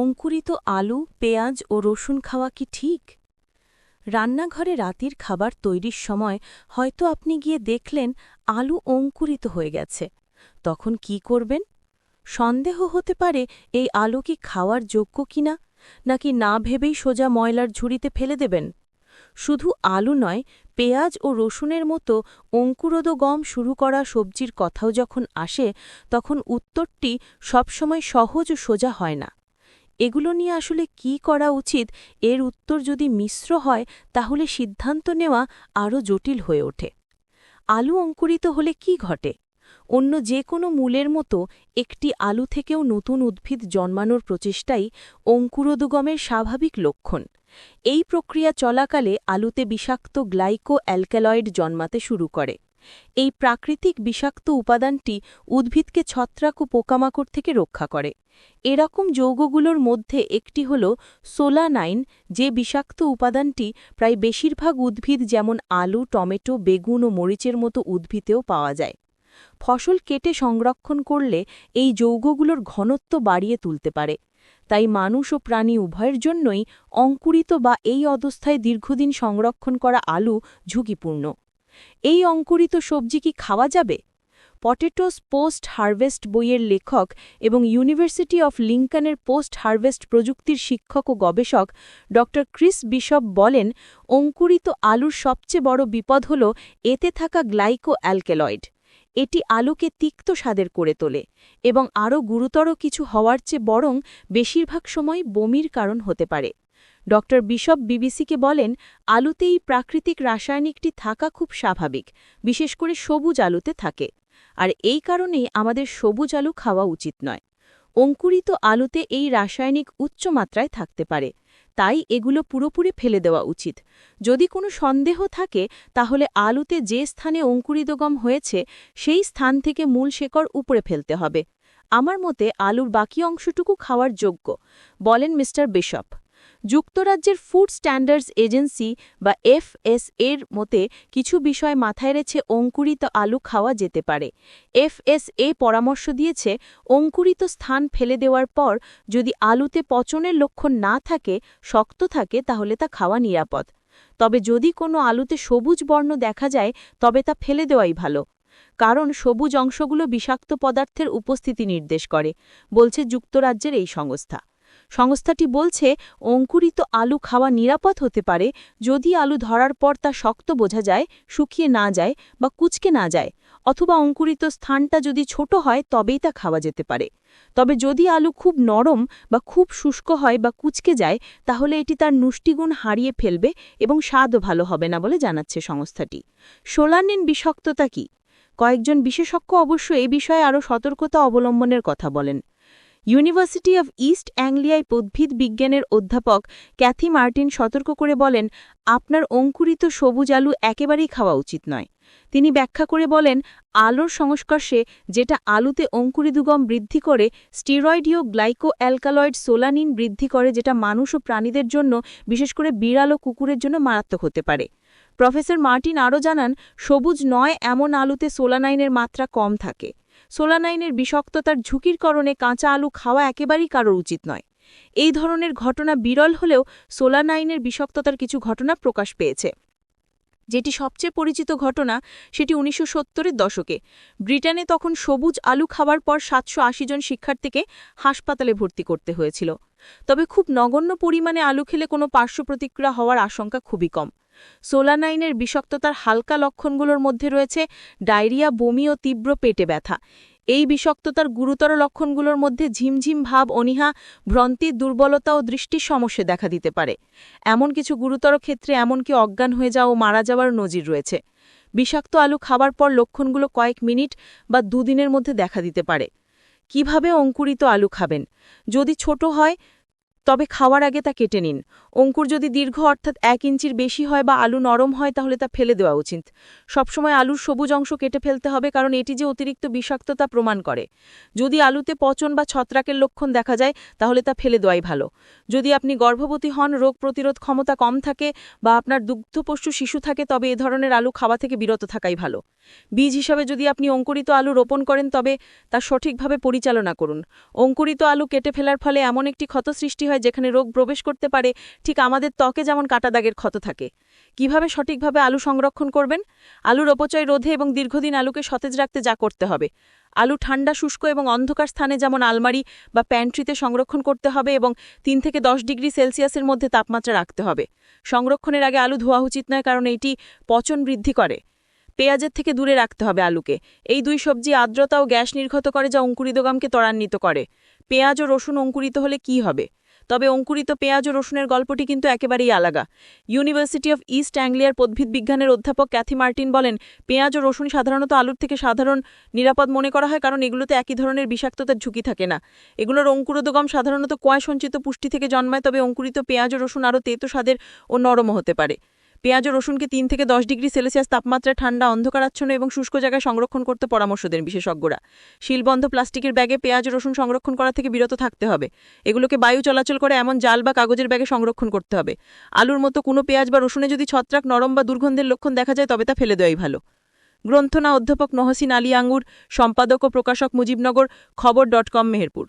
অঙ্কুরিত আলু, পেঁয়াজ ও রসুন খাওয়া কি ঠিক? রান্নাঘরে রাতির খাবার তৈরির সময় হয়তো আপনি গিয়ে দেখলেন আলু অঙ্কুরিত হয়ে গেছে। তখন কি করবেন? সন্দেহ হতে পারে এই আলু কি খাওয়ার যোগ্য কিনা, নাকি না ভেবেই সোজা ময়লার ঝুড়িতে ফেলে দেবেন? শুধু আলু নয়, পেঁয়াজ ও রসুনের মতো অঙ্কুরোদ গম শুরু করা সবজির কথাও যখন আসে, তখন উত্তরটি সবসময় সহজ ও সোজা হয় না। এগুলো নিয়ে আসলে কি করা উচিত? এর উত্তর যদি মিশ্র হয়, তাহলে সিদ্ধান্ত নেওয়া আরও জটিল হয়ে ওঠে। আলু অঙ্কুরিত হলে কি ঘটে? অন্য যে কোনো মূলের মতো একটি আলু থেকেও নতুন উদ্ভিদ জন্মানোর প্রচেষ্টাই অঙ্কুরোদগমের স্বাভাবিক লক্ষণ। এই প্রক্রিয়া চলাকালে আলুতে বিষাক্ত গ্লাইকো অ্যালক্যালয়েড জন্মাতে শুরু করে। এই প্রাকৃতিক বিষাক্ত উপাদানটি উদ্ভিদকে ছত্রাক ও পোকামাকড় থেকে রক্ষা করে। এরকম যৌগগুলোর মধ্যে একটি হল সোলানাইন, যে বিষাক্ত উপাদানটি প্রায় বেশিরভাগ উদ্ভিদ যেমন আলু, টমেটো, বেগুন ও মরিচের মতো উদ্ভিদেও পাওয়া যায়। ফসল কেটে সংরক্ষণ করলে এই যৌগগুলোর ঘনত্ব বাড়িয়ে তুলতে পারে। তাই মানুষ ও প্রাণী উভয়ের জন্যই অঙ্কুরিত বা এই অবস্থায় দীর্ঘদিন সংরক্ষণ করা আলু ঝুঁকিপূর্ণ। এই অঙ্কুরিত সবজি কি খাওয়া যাবে? পটেটোস পোস্ট হারভেস্ট বইয়ের লেখক এবং ইউনিভার্সিটি অফ লিঙ্কনের পোস্ট হারভেস্ট প্রযুক্তির শিক্ষক ও গবেষক ড. ক্রিস বিশপ বলেন, অঙ্কুরিত আলুর সবচেয়ে বড় বিপদ হল এতে থাকা গ্লাইকো অ্যালকেলয়েড এটি আলুকে তিক্ত স্বাদের করে তোলে এবং আরও গুরুতর কিছু হওয়ার চেয়ে বরং বেশিরভাগ সময় বমির কারণ হতে পারে। ড. বিশপ বিবিসিকে বলেন আলুতে এই প্রাকৃতিক রাসায়নিকটি থাকা খুব স্বাভাবিক, বিশেষ করে সবুজ আলুতে থাকে। আর এই কারণেই আমাদের সবুজ আলু খাওয়া উচিত নয়। অঙ্কুরিত আলুতে এই রাসায়নিক উচ্চ মাত্রায় থাকতে পারে। তাই এগুলো পুরোপুরি ফেলে দেওয়া উচিত। যদি কোনো সন্দেহ থাকে, তাহলে আলুতে যে স্থানে অঙ্কুরিতগম হয়েছে, সেই স্থান থেকে মূল শেকড় উপরে ফেলতে হবে। আমার মতে আলুর বাকি অংশটুকু খাওয়ার যোগ্য, বলেন মিস্টার বিশপ। যুক্তরাজ্যের ফুড স্ট্যান্ডার্ডস এজেন্সি বা এফএসএর মতে কিছু বিষয় মাথায় রেছে অঙ্কুরিত আলু খাওয়া যেতে পারে। এফএসএ পরামর্শ দিয়েছে, অঙ্কুরিত স্থান ফেলে দেওয়ার পর যদি আলুতে পচনের লক্ষণ না থাকে, শক্ত থাকে, তাহলে তা খাওয়া নিরাপদ। তবে যদি কোনো আলুতে সবুজ বর্ণ দেখা যায়, তবে তা ফেলে দেওয়াই ভালো। কারণ সবুজ অংশগুলো বিষাক্ত পদার্থের উপস্থিতি নির্দেশ করে, বলছে যুক্তরাজ্যের এই সংস্থা। সংস্থাটি বলছে, অঙ্কুরিত আলু খাওয়া নিরাপদ হতে পারে যদি আলু ধরার পর তা শক্ত বোঝা যায়, শুকিয়ে না যায় বা কুচকে না যায়, অথবা অঙ্কুরিত স্থানটা যদি ছোট হয় তবেই তা খাওয়া যেতে পারে। তবে যদি আলু খুব নরম বা খুব শুষ্ক হয় বা কুচকে যায়, তাহলে এটি তার নুষ্টিগুণ হারিয়ে ফেলবে এবং স্বাদও ভালো হবে না বলে জানাচ্ছে সংস্থাটি। সোলানিন বিষাক্ততা কি? কয়েকজন বিশেষজ্ঞ অবশ্য এ বিষয়ে আরও সতর্কতা অবলম্বনের কথা বলেন। ইউনিভার্সিটি অব ইস্ট অ্যাংলিয়ায় উদ্ভিদ বিজ্ঞানের অধ্যাপক ক্যাথি মার্টিন সতর্ক করে বলেন, আপনার অঙ্কুরিত সবুজ আলু একেবারেই খাওয়া উচিত নয়। তিনি ব্যাখ্যা করে বলেন, আলোর সংস্পর্শে যেটা আলুতে অঙ্কুরিদুগম বৃদ্ধি করে স্টিরয়েডীয় গ্লাইকো অ্যালকালয়েড সোলানিন বৃদ্ধি করে, যেটা মানুষ ও প্রাণীদের জন্য, বিশেষ করে বিড়াল ও কুকুরের জন্য মারাত্মক হতে পারে। প্রফেসর মার্টিন আরও জানান, সবুজ নয় এমন আলুতে সোলানাইনের মাত্রা কম থাকে। সোলানাইনের বিষাক্ততার ঝুঁকির কারণে কাঁচা আলু খাওয়া একেবারেই কারোর উচিত নয়। এই ধরনের ঘটনা বিরল হলেও সোলানাইনের বিষাক্ততার কিছু ঘটনা প্রকাশ পেয়েছে। যেটি সবচেয়ে পরিচিত ঘটনা সেটি উনিশশো সত্তরের দশকে। ব্রিটেনে তখন সবুজ আলু খাওয়ার পর সাতশো আশি জন শিক্ষার্থীকে হাসপাতালে ভর্তি করতে হয়েছিল। তবে খুব নগণ্য পরিমাণে আলু খেলে কোনো পার্শ্ব প্রতিক্রিয়া হওয়ার আশঙ্কা খুবই কম। সোলানাইনের বিষাক্ততার হালকা লক্ষণগুলোর মধ্যে রয়েছে ডায়রিয়া, বমি ও তীব্র পেটে ব্যথা। এই বিষাক্ততার গুরুতর লক্ষণগুলোর মধ্যে ঝিমঝিম ভাব, অনিহা, ভ্রন্তি, দুর্বলতা ও দৃষ্টির সমস্যা দেখা দিতে পারে। এমন কিছু গুরুতর ক্ষেত্রে এমনকি অজ্ঞান হয়ে যাওয়া ও মারা যাওয়ার নজির রয়েছে। বিষাক্ত আলু খাবার পর লক্ষণগুলো কয়েক মিনিট বা দুদিনের মধ্যে দেখা দিতে পারে। কীভাবে অঙ্কুরিত আলু খাবেন? যদি ছোট হয় তবে খাওয়ার আগে তা কেটে নিন। অঙ্কুর যদি দীর্ঘ অর্থাৎ এক ইঞ্চির বেশি হয় বা আলু নরম হয়, তাহলে তা ফেলে দেওয়া উচিত। সবসময় আলুর সবুজ অংশ কেটে ফেলতে হবে, কারণ এটি যে অতিরিক্ত বিষাক্ততা প্রমাণ করে। যদি আলুতে পচন বা ছত্রাকের লক্ষণ দেখা যায়, তাহলে তা ফেলে দেওয়াই ভালো। যদি আপনি গর্ভবতী হন, রোগ প্রতিরোধ ক্ষমতা কম থাকে বা আপনার দুগ্ধপোষ্য শিশু থাকে, তবে এ ধরনের আলু খাওয়া থেকে বিরত থাকাই ভালো। বীজ হিসাবে যদি আপনি অঙ্কুরিত আলু রোপণ করেন, তবে তা সঠিকভাবে পরিচালনা করুন। অঙ্কুরিত আলু কেটে ফেলার ফলে এমন একটি ক্ষত সৃষ্টি হয় যেখানে রোগ প্রবেশ করতে পারে, ঠিক আমাদের ত্বকে যেমন কাটা দাগের ক্ষত থাকে। কীভাবে সঠিকভাবে আলু সংরক্ষণ করবেন? আলুর অপচয় রোধে এবং দীর্ঘদিন আলুকে সতেজ রাখতে যা করতে হবে। আলু ঠান্ডা, শুষ্ক এবং অন্ধকার স্থানে যেমন আলমারি বা প্যান্ট্রিতে সংরক্ষণ করতে হবে এবং তিন থেকে দশ ডিগ্রি সেলসিয়াসের মধ্যে তাপমাত্রা রাখতে হবে। সংরক্ষণের আগে আলু ধোয়া উচিত নয়, কারণ এটি পচন বৃদ্ধি করে। পেঁয়াজের থেকে দূরে রাখতে হবে আলুকে। এই দুই সবজি আর্দ্রতা ও গ্যাস নির্গত করে যা অঙ্কুরিতগামকে ত্বরান্বিত করে। পেঁয়াজ ও রসুন অঙ্কুরিত হলে কি হবে? তবে অঙ্কুরিত পেঁয়াজ ও রসুনের গল্পটি কিন্তু একেবারেই আলাদা। ইউনিভার্সিটি অফ ইস্ট অ্যাংলিয়ার পদ্ভিদ বিজ্ঞানের অধ্যাপক ক্যাথি মার্টিন বলেন, পেঁয়াজ ও রসুন সাধারণত আলুর থেকে সাধারণ, নিরাপদ মনে করা হয় কারণ এগুলোতে একই ধরনের বিষাক্ততার ঝুঁকি থাকে না। এগুলোর অঙ্কুরোদগম সাধারণত কয় সঞ্চিত পুষ্টি থেকে জন্মায়, তবে অঙ্কুরিত পেঁয়াজ ও রসুন আরও তেতো স্বাদের ও নরমও হতে পারে। পেঁয়াজ ও রসুনকে তিন থেকে দশ ডিগ্রি সেলসিয়াস তাপমাত্রায় ঠান্ডা, অন্ধকারাচ্ছন্ন এবং শুষ্ক জায়গায় সংরক্ষণ করতে পরামর্শ দেন বিশেষজ্ঞরা। শিলবন্ধ প্লাস্টিকের ব্যাগে পেঁয়াজ রসুন সংরক্ষণ করা থেকে বিরত থাকতে হবে। এগুলোকে বায়ু চলাচল করে এমন জাল বা কাগজের ব্যাগে সংরক্ষণ করতে হবে। আলুর মতো কোনো পেঁয়াজ বা রসুনে যদি ছত্রাক, নরম বা দুর্গন্ধের লক্ষণ দেখা যায়, তবে তা ফেলে দেওয়াই ভালো। গ্রন্থনা অধ্যাপক নহসিন আলী আঙ্গুর, সম্পাদক ও প্রকাশক মুজিবনগর, খবর ডট কম, মেহেরপুর।